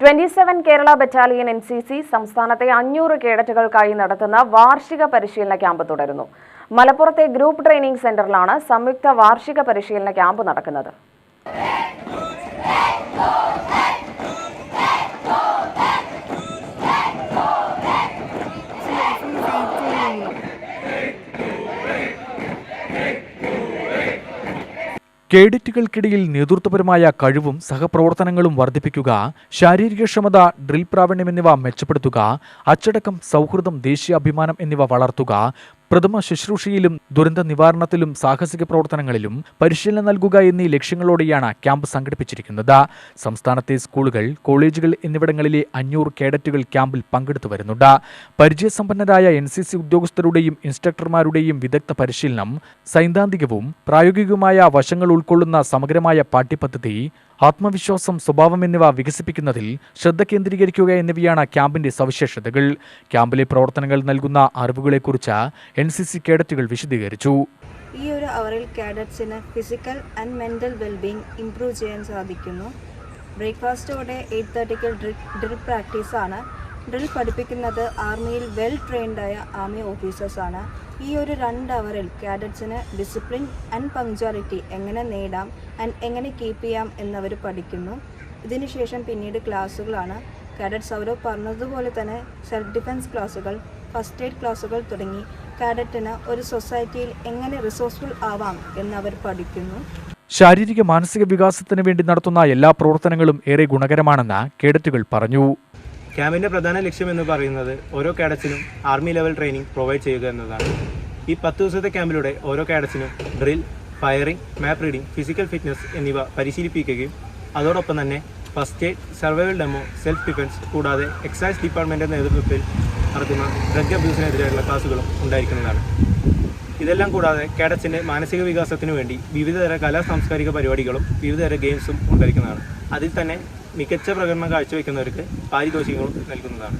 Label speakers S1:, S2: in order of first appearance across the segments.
S1: Twenty seven Kerala battalion N C C സംസ്ഥാനത്തെ അഞ്ഞൂറ് കേഡറ്റുകൾക്കായി നടത്തുന്ന വാർഷിക പരിശീലന ക്യാമ്പ് തുടരുന്നു. മലപ്പുറത്തെ ഗ്രൂപ്പ് ട്രെയിനിംഗ് സെന്ററിലാണ് സംയുക്ത വാർഷിക പരിശീലന ക്യാമ്പ് നടക്കുന്നത്.
S2: കേഡറ്റുകൾക്കിടയിൽ നേതൃത്വപരമായ കഴിവും സഹപ്രവർത്തനങ്ങളും വർദ്ധിപ്പിക്കുക ശാരീരികക്ഷമത ഡ്രിൽ പ്രാവീണ്യം എന്നിവ മെച്ചപ്പെടുത്തുക അച്ചടക്കം സൗഹൃദം ദേശീയാഭിമാനം എന്നിവ വളർത്തുക പ്രഥമ ശുശ്രൂഷയിലും ദുരന്ത നിവാരണത്തിലും സാഹസിക പ്രവർത്തനങ്ങളിലും പരിശീലനം നൽകുക എന്നീ ലക്ഷ്യങ്ങളോടെയാണ് ക്യാമ്പ് സംഘടിപ്പിച്ചിരിക്കുന്നത്. സംസ്ഥാനത്തെ സ്കൂളുകൾ കോളേജുകൾ എന്നിവിടങ്ങളിലെ അഞ്ഞൂറ് കേഡറ്റുകൾ ക്യാമ്പിൽ പങ്കെടുത്തു വരുന്നുണ്ട്. പരിചയസമ്പന്നരായ എൻ സി സി ഉദ്യോഗസ്ഥരുടെയും ഇൻസ്ട്രക്ടർമാരുടെയും വിദഗ്ധ പരിശീലനം സൈദ്ധാന്തികവും പ്രായോഗികവുമായ വശങ്ങൾ ഉൾക്കൊള്ളുന്ന സമഗ്രമായ പാഠ്യപദ്ധതി ആത്മവിശ്വാസം സ്വഭാവം എന്നിവ വികസിപ്പിക്കുന്നതിൽ ശ്രദ്ധ കേന്ദ്രീകരിക്കുക എന്നിവയാണ് ക്യാമ്പിന്റെ സവിശേഷതകൾ. ക്യാമ്പിലെ പ്രവർത്തനങ്ങൾ നൽകുന്ന അറിവുകളെക്കുറിച്ച് എൻ സി സി കേഡറ്റുകൾ വിശദീകരിച്ചു.
S3: ഈ ഒരു അവറിൽ കാഡറ്റ്സിന് physical and mental wellbeing improve ചെയ്യാൻ സാധിക്കുന്നു. ബ്രേക്ക്ഫാസ്റ്റോടെ എയ്റ്റ് തേർട്ടിക്കൽ ഡ്രിൽ ഡ്രിൽ പ്രാക്ടീസാണ്. ഡ്രിൽ പഠിപ്പിക്കുന്നത് ആർമിയിൽ വെൽ ട്രെയിൻഡായ ആർമി ഓഫീസേഴ്സാണ്. ഈ ഒരു രണ്ട് അവറിൽ കാഡറ്റ്സിന് ഡിസിപ്ലിൻ ആൻഡ് പങ്ക്ച്വാലിറ്റി എങ്ങനെ നേടാം ആൻഡ് എങ്ങനെ കീപ്പ് ചെയ്യാം എന്നവർ പഠിക്കുന്നു. ഇതിനുശേഷം പിന്നീട് ക്ലാസ്സുകളാണ്. കാഡറ്റ്സ് അവർ പറഞ്ഞതുപോലെ തന്നെ സെൽഫ് ഡിഫെൻസ് ക്ലാസ്സുകൾ ഫസ്റ്റ് എയ്ഡ് ക്ലാസ്സുകൾ തുടങ്ങി കാഡറ്റിന് ഒരു സൊസൈറ്റിയിൽ എങ്ങനെ റിസോഴ്സ്ഫുൾ ആവാം എന്നവർ പഠിക്കുന്നു.
S2: ശാരീരിക മാനസിക വികാസത്തിന് വേണ്ടി നടത്തുന്ന എല്ലാ പ്രവർത്തനങ്ങളും ഏറെ ഗുണകരമാണെന്ന് കേഡറ്റുകൾ പറഞ്ഞു.
S4: ക്യാമ്പിന്റെ പ്രധാന ലക്ഷ്യം എന്ന് പറയുന്നത് ഓരോ കാഡറ്റ്സിനും ആർമി ലെവൽ ട്രെയിനിങ് പ്രൊവൈഡ് ചെയ്യുക എന്നതാണ്. ഈ പത്ത് ദിവസത്തെ ക്യാമ്പിലൂടെ ഓരോ കാഡറ്റ്സിനും drill firing map reading physical fitness എന്നിവ പരിശീലിപ്പിക്കുകയും അതോടൊപ്പം തന്നെ first aid survival demo self defence കൂടാതെ എക്സൈസ് ഡിപ്പാർട്ട്മെന്റിന്റെ നേതൃത്വത്തിൽ നടത്തുന്ന ഡ്രഗ് അബ്യൂസിനെതിരെയുള്ള ക്ലാസുകളും ഉണ്ടായിരിക്കുന്നതാണ്. ഇതെല്ലാം കൂടാതെ കേഡറ്റ്സിന്റെ മാനസിക വികാസത്തിനു വേണ്ടി വിവിധതര കലാ സാംസ്കാരിക പരിപാടികളും വിവിധതര ഗെയിംസും ഉണ്ടായിരിക്കുന്നതാണ്. അതിൽ തന്നെ മികച്ച പ്രകടനം കാഴ്ചവെക്കുന്നവർക്ക് പാരിതോഷികങ്ങളും നൽകുന്നതാണ്.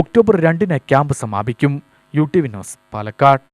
S2: ഒക്ടോബർ രണ്ടിന് ക്യാമ്പ് സമാപിക്കും. U T V news Palakkad.